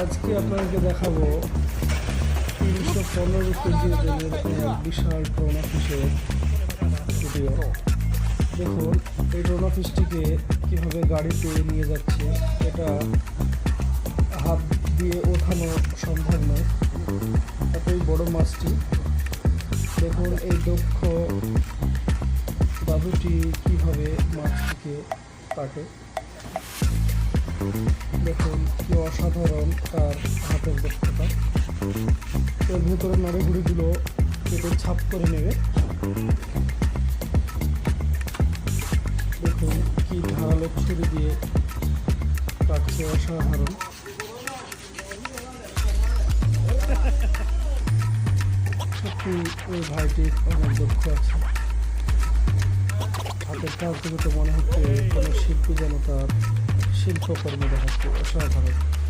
আজকে আপনাদেরকে দেখাবো তিনশো পনেরো কেজি ওজনের বিশাল ট্রোনা ফিশের ভিডিও। দেখুন, এই ট্রোনা ফিশটিকে কীভাবে গাড়িতে নিয়ে যাচ্ছে, এটা হাত দিয়ে ওঠানো সম্ভব নয়। এতই বড় মাছটি। দেখুন, এই দক্ষ দাদুটি কীভাবে মাছটিকে কাটে। দেখুন কি অসাধারণ তার হাতের দক্ষতা। এর ভেতরে নাড়িগুড়িগুলো কেটে ছাপ করে নেবে। দেখুন কি ধারালো ছুরি দিয়ে কাটছে অসাধারণ। সত্যি ওই ভাইটি অনেক দক্ষ আছে। হাতের কাজ থেকে তো মনে হচ্ছে কোনো শিল্পী যেন তার শিল্পকর্ম দেখাচ্ছে অসাধারণ